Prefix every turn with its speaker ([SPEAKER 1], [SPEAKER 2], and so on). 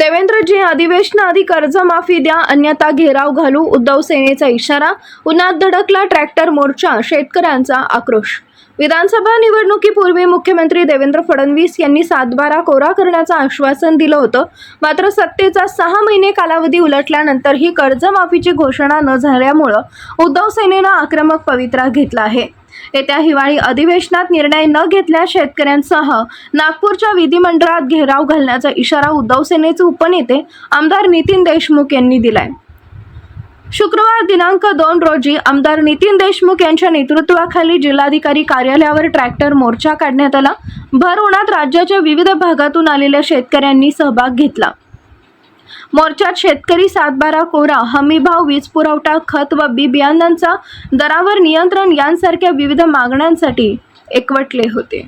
[SPEAKER 1] देवेंद्रजी अधिवेशनाआधी कर्जमाफी द्या अन्यथा घेराव घालू उद्धव सेनेचा इशारा उन्हात धडकला ट्रॅक्टर मोर्चा शेतकऱ्यांचा आक्रोश विधानसभा निवडणुकीपूर्वी मुख्यमंत्री देवेंद्र फडणवीस यांनी सातबारा कोरा करण्याचं आश्वासन दिलं होतं. मात्र सत्तेचा सहा महिने कालावधी उलटल्यानंतर ही कर्जमाफीची घोषणा न झाल्यामुळं उद्धव सेनेनं आक्रमक पवित्रा घेतला आहे. येत्या हिवाळी अधिवेशनात निर्णय न घेतल्या शेतकऱ्यांसह नागपूरच्या विधिमंडळात घेराव घालण्याचा इशारा उद्धव सेनेचे उपनेते आमदार नितीन देशमुख यांनी दिलाय. शुक्रवार दिनांक दोन रोजी आमदार नितीन देशमुख यांच्या नेतृत्वाखाली जिल्हाधिकारी कार्यालयावर ट्रॅक्टर मोर्चा काढण्यात आला. भर उन्हात राज्याच्या विविध भागातून आलेल्या शेतकऱ्यांनी सहभाग घेतला. मोर्चात शेतकरी सातबारा कोरा हमीभाव वीज पुरवठा खत व बी बियाणांचा दरावर नियंत्रण यांसारख्या विविध मागण्यांसाठी एकवटले होते.